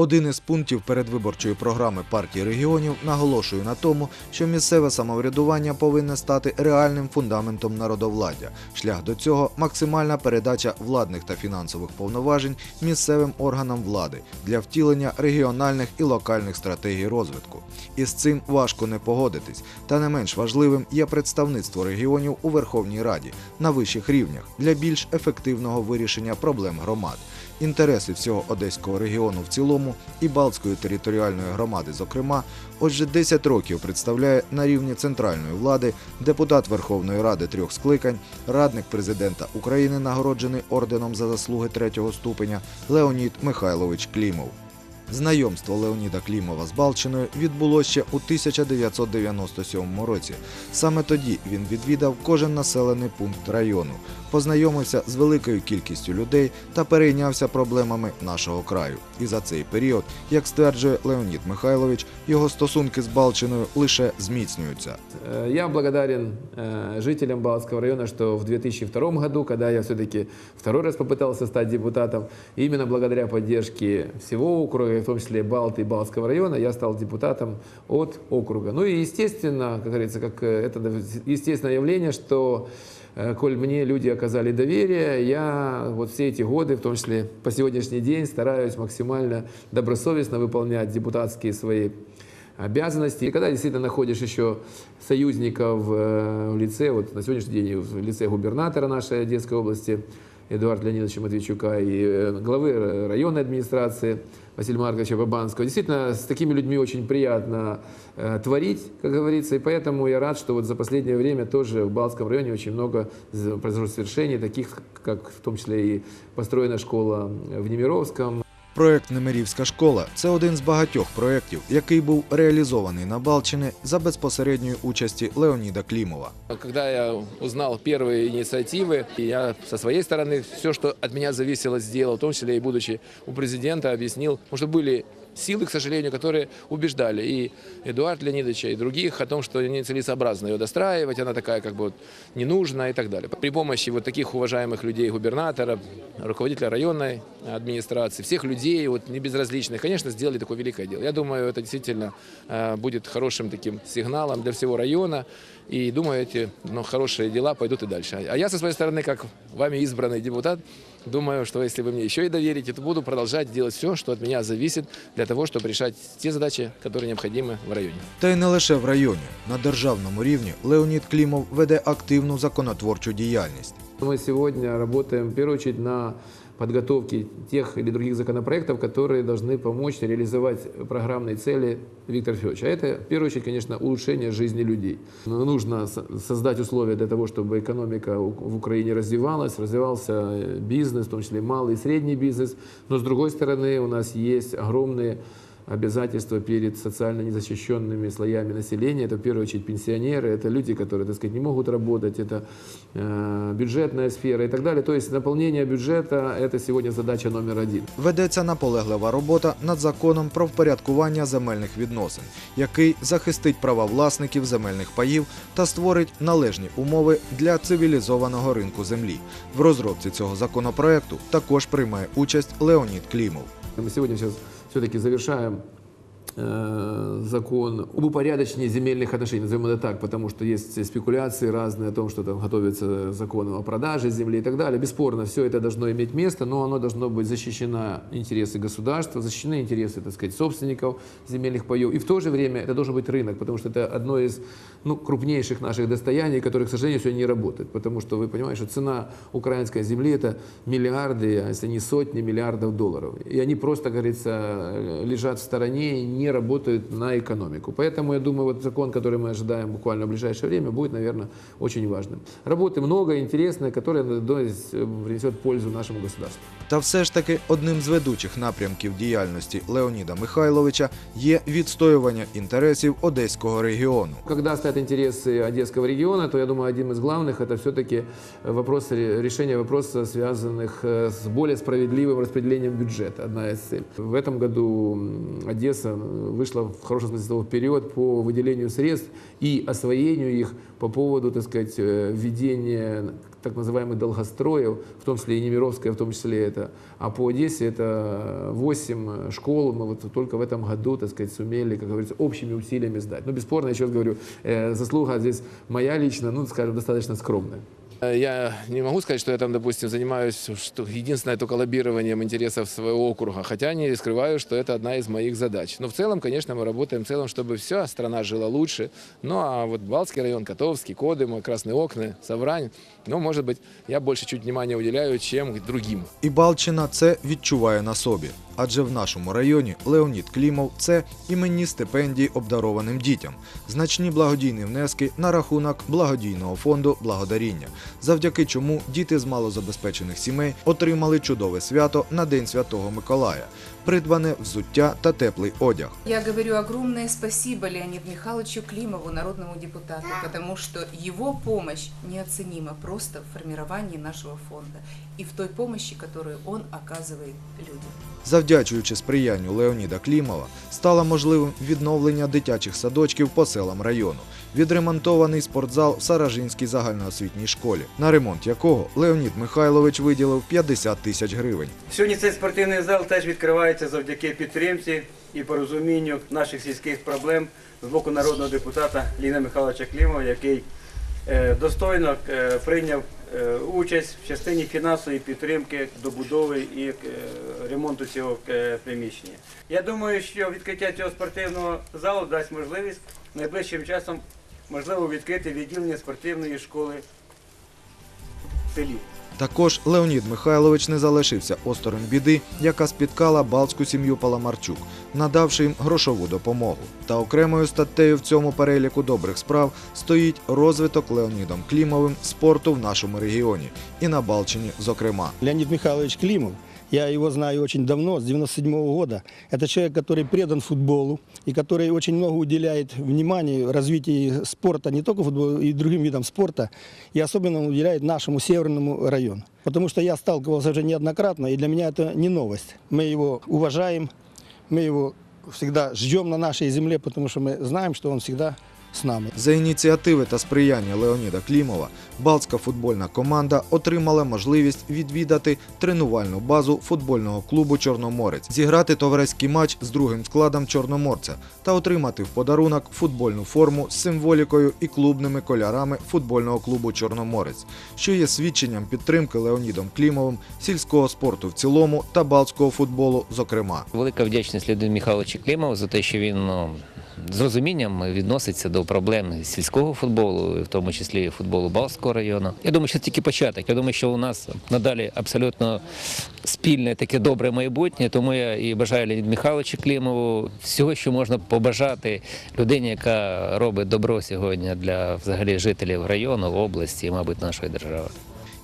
Один із пунктів передвиборчої програми партії регіонів наголошує на тому, що місцеве самоврядування повинне стати реальним фундаментом народовладдя. Шлях до цього максимальна передача владних та фінансових повноважень місцевим органам влади для втілення регіональних і локальних стратегій розвитку. І з цим важко не погодитись. Та не менш важливим є представництво регіонів у Верховній Раді на вищих рівнях для більш ефективного вирішення проблем громад. Інтереси всього одеського регіону в цілому і Балтської територіальної громади, зокрема, отже 10 років представляє на рівні центральної влади депутат Верховної Ради трьох скликань, радник президента України, нагороджений орденом за заслуги третього ступеня Леонід Михайлович Клімов. Знайомство Леоніда Клімова з Балчиною відбулося ще у 1997 році. Саме тоді він відвідав кожен населений пункт району, познайомився з великою кількістю людей та перейнявся проблемами нашого краю. І за цей період, як стверджує Леонід Михайлович, його стосунки з Балчиною лише зміцнюються. Э, Я благодарен э, жителям Балтского района, что в 2002 году, когда я все-таки второй раз попытался стать депутатом, именно благодаря поддержке всего округа, в том числе Балты и Балтского района, я стал депутатом от округа. Ну и естественно, как говорится, как э, это естественное явление, что э, коль мне люди оказали доверие, я вот все эти годы, в том числе по сегодняшний день, стараюсь максимально добросовестно выполнять депутатские свои обязанности. И когда действительно находишь еще союзников э, в лице, вот на сегодняшний день в лице губернатора нашей Одесской области Эдуарда Леонидовича Матвейчука и э, главы районной администрации Василия Марковича Бабанского. Действительно, с такими людьми очень приятно э, творить, как говорится, и поэтому я рад, что вот за последнее время тоже в Балтском районе очень много произошло свершений, таких, как в том числе и построена школа в Немировском, Проект Немирівська школа це один з багатьох проєктів, який був реалізований на Балчині за безпосередньої участі Леоніда Клімова. Когда я узнал первые инициативы, я со своей стороны все, что от меня зависело, сделал, в том числе и будучи у президента, объяснил, потому что были силы, к сожалению, которые убеждали и Эдуарда Леонидовича, и других о том, что нецелесообразно ее достраивать, она такая как бы вот ненужная и так далее. При помощи вот таких уважаемых людей, губернатора, руководителя районной администрации, всех людей, вот не безразличных, конечно, сделали такое великое дело. Я думаю, это действительно э, будет хорошим таким сигналом для всего района. И думаю, эти ну, хорошие дела пойдут и дальше. А я со своей стороны, как вами избранный депутат, думаю, что если вы мне еще и доверите, то буду продолжать делать все, что от меня зависит, для того, чтобы решать те задачи, которые необходимы в районе. Та й не лише в районі. На державному рівні Леонід Клімов веде активну законотворчу діяльність. Мы сегодня работаем в первую очередь на подготовке тех или других законопроектов, которые должны помочь реализовать программные цели Виктора Федоровича. А это, в первую очередь, конечно, улучшение жизни людей. Но Нужно со- создать условия для того, чтобы экономика в Украине развивалась, развивался э, бизнес, в том числе малый и средний бизнес. Но, с другой стороны, у нас есть огромные обязательства перед социально незащищенными слоями населения. Это в первую очередь пенсионеры, это люди, которые, так сказать, не могут работать, это э, бюджетная сфера и так далее. То есть наполнение бюджета – это сегодня задача номер один. Ведеться наполеглива робота над законом про впорядкування земельних відносин, який захистить права власників земельних паїв та створить належні умови для цивілізованого ринку землі. В розробці цього законопроекту також приймає участь Леонід Клімов. Мы сегодня сейчас все-таки завершаем закон об упорядочении земельных отношений, назовем это так, потому что есть спекуляции разные о том, что там готовится закон о продаже земли и так далее. Бесспорно, все это должно иметь место, но оно должно быть защищено интересы государства, защищены интересы, так сказать, собственников земельных паев. И в то же время это должен быть рынок, потому что это одно из ну, крупнейших наших достояний, которые, к сожалению, сегодня не работают. Потому что вы понимаете, что цена украинской земли это миллиарды, а если не сотни миллиардов долларов. И они просто, говорится, лежат в стороне не работают на экономику. Поэтому я думаю, вот закон, который мы ожидаем буквально в ближайшее время, будет, наверное, очень важным. Работы много, интересные, которые надеюсь, принесет пользу нашему государству. Та все ж таки одним з ведучих напрямків діяльності Леоніда Михайловича є відстоювання інтересів одеського регіону. Когда стоят интересы Одесского региона, то я думаю, один из главных это все-таки вопрос решения вопроса, связанных э, с более справедливым распределением бюджета. Одна из целей. В этом году м, Одесса вышла в хорошем смысле слова вперед по выделению средств и освоению их по поводу, так сказать, э, введения так называемых долгостроев, в том числе и Немировская, в том числе это. А по Одессе это 8 школ, мы вот только в этом году, так сказать, сумели, как говорится, общими усилиями сдать. Но бесспорно, еще раз говорю, э, заслуга здесь моя лично, ну, скажем, достаточно скромная. Э, Я не могу сказать, что я там, допустим, занимаюсь что единственное только лоббированием интересов своего округа, хотя не скрываю, что это одна из моих задач. Но в целом, конечно, мы работаем в целом, чтобы вся страна жила лучше. Ну а вот Балтский район, Котовский, Кодыма, Красные Окна, Саврань, ну, может быть, я больше чуть внимания уделяю, чем к другим. І Балчина це відчуває на собі. Адже в нашому районі Леонід Клімов це іменні стипендії обдарованим дітям, значні благодійні внески на рахунок благодійного фонду Благодаріння, завдяки чому діти з малозабезпечених сімей отримали чудове свято на День Святого Миколая, придбане взуття та теплий одяг. Я говорю огромное спасибо Леониду Михайловичу Климову, народному депутату, потому что его помощь неоценима просто в формировании нашего фонда и в той помощи, которую он оказывает людям. Завдячуючи сприянню Леоніда Клімова, стало можливим відновлення дитячих садочків по селам району, відремонтований спортзал в Саражинській загальноосвітній школі, на ремонт якого Леонід Михайлович виділив 50 тисяч гривень. Сьогодні цей спортивний зал теж відкривається завдяки підтримці і порозумінню наших сільських проблем з боку народного депутата Ліна Михайловича Клімова, який е, достойно е, прийняв е, участь в частині фінансової підтримки добудови і ремонту цього приміщення. Я думаю, що відкриття цього спортивного залу дасть можливість найближчим часом можливо відкрити відділення спортивної школи в селі. Також Леонід Михайлович не залишився осторонь біди, яка спіткала балтську сім'ю Паламарчук, надавши їм грошову допомогу. Та окремою статтею в цьому переліку добрих справ стоїть розвиток Леонідом Клімовим спорту в нашому регіоні і на Балчині, зокрема. Леонид Михайлович Климов, я его знаю очень давно, с 97 года. Это человек, который предан футболу и который очень много уделяет внимания развитию спорта, не только футбола, и другим видам спорта, и особенно уделяет нашему северному району. Потому что я сталкивался уже неоднократно, и для меня это не новость. Мы его уважаем, мы его всегда ждем на нашей земле, потому что мы знаем, что он всегда с нами. За ініціативи та сприяння Леоніда Клімова Балтська футбольна команда отримала можливість відвідати тренувальну базу футбольного клубу Чорноморець, зіграти товариський матч з другим складом Чорноморця та отримати в подарунок футбольну форму з символікою і клубними кольорами футбольного клубу Чорноморець, що є свідченням підтримки Леонідом Клімовим сільського спорту в цілому та балтського футболу, зокрема. Велика вдячність Леоніду Михайловичу Клімову за те, що він ну, з розумінням відноситься до проблем сільського футболу, в тому числі футболу Балтського району. Я думаю, що це тільки початок. Я думаю, що у нас надалі абсолютно спільне таке добре майбутнє. Тому я і бажаю Леоніду Михайловичу Клімову всього, що можна побажати людині, яка робить добро сьогодні для взагалі жителів району, області і, мабуть, нашої держави.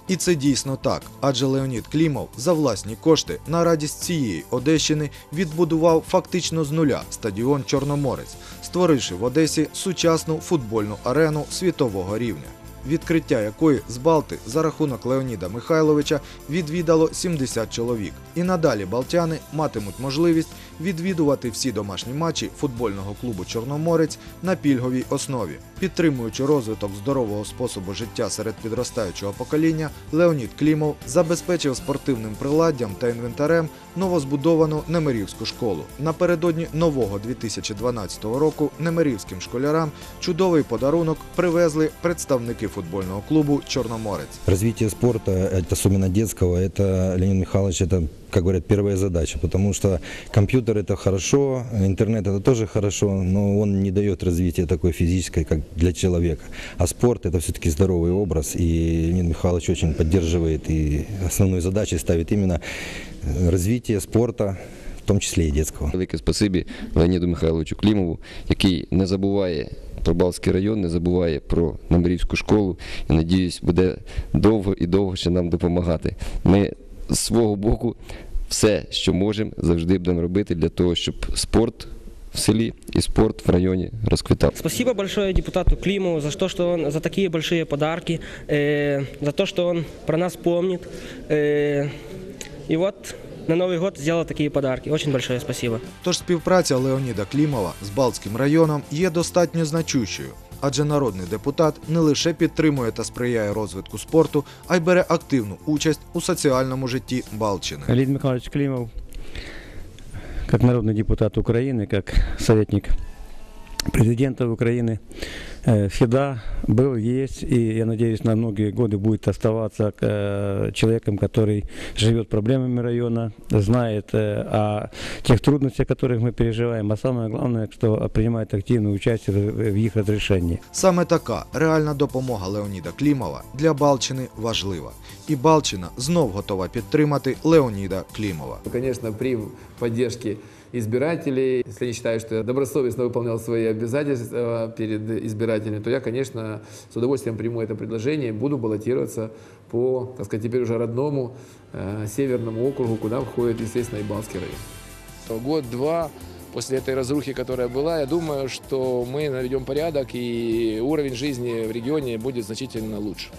І це дійсно так, адже Леонід Клімов за власні кошти на радість цієї Одещини відбудував фактично з нуля стадіон Чорноморець, створивши в Одесі сучасну футбольну арену світового рівня. Відкриття якої з Балти за рахунок Леоніда Михайловича відвідало 70 чоловік. І надалі балтяни матимуть можливість відвідувати всі домашні матчі футбольного клубу Чорноморець на пільговій основі. Підтримуючи розвиток здорового способу життя серед підростаючого покоління, Леонід Клімов забезпечив спортивним приладдям та інвентарем новозбудовану Немирівську школу. Напередодні нового 2012 року немирівським школярам чудовий подарунок привезли представники футбольного клубу Чорноморець. Развитие спорта, это особенно детского, это Леонид Михайлович, это, как говорят, первая задача, потому что компьютер это хорошо, интернет это тоже хорошо, но он не дает развития такой физической, как для человека. А спорт это все-таки здоровый образ, и Леонид Михайлович очень поддерживает и основной задачей ставит именно э, развитие спорта, в том числе и детского. Велике спасибі Леоніду Михайловичу Клімову, який не забуває про Балтський район, не забуває про Немирівську школу і, надіюсь, буде довго і довго ще нам допомагати. Ми з свого боку все, що можемо, завжди будемо робити для того, щоб спорт в селі і спорт в районі розквітав. Спасибо большое депутату Климову за то, что он за такие большие подарки, э, за то, что он про нас помнит. Э, и вот на Новый год сделал такие подарки. Очень большое спасибо. Тож співпраця Леоніда Клімова з Балтським районом є достатньо значущою. адже народний депутат не лише підтримує та сприяє розвитку спорту, а й бере активну участь у соціальному житті Балчини. Леонид Михайлович Климов, как народный депутат Украины, как советник президента Украины, э, всегда был, есть и, я надеюсь, на многие годы будет оставаться э, человеком, который живет проблемами района, знает э, о тех трудностях, которых мы переживаем, а самое главное, что принимает активное участие в в их разрешении. Саме така реальна допомога Леоніда Клімова для Балчини важлива. І Балчина знов готова підтримати Леоніда Клімова. Конечно, при поддержке избирателей, если они считают, что я добросовестно выполнял свои обязательства перед избирателями, то я, конечно, с удовольствием приму это предложение и буду баллотироваться по, так сказать, теперь уже родному э, северному округу, куда входит, естественно, и Балский район. Год-два после этой разрухи, которая была, я думаю, что мы наведем порядок и уровень жизни в регионе будет значительно лучше.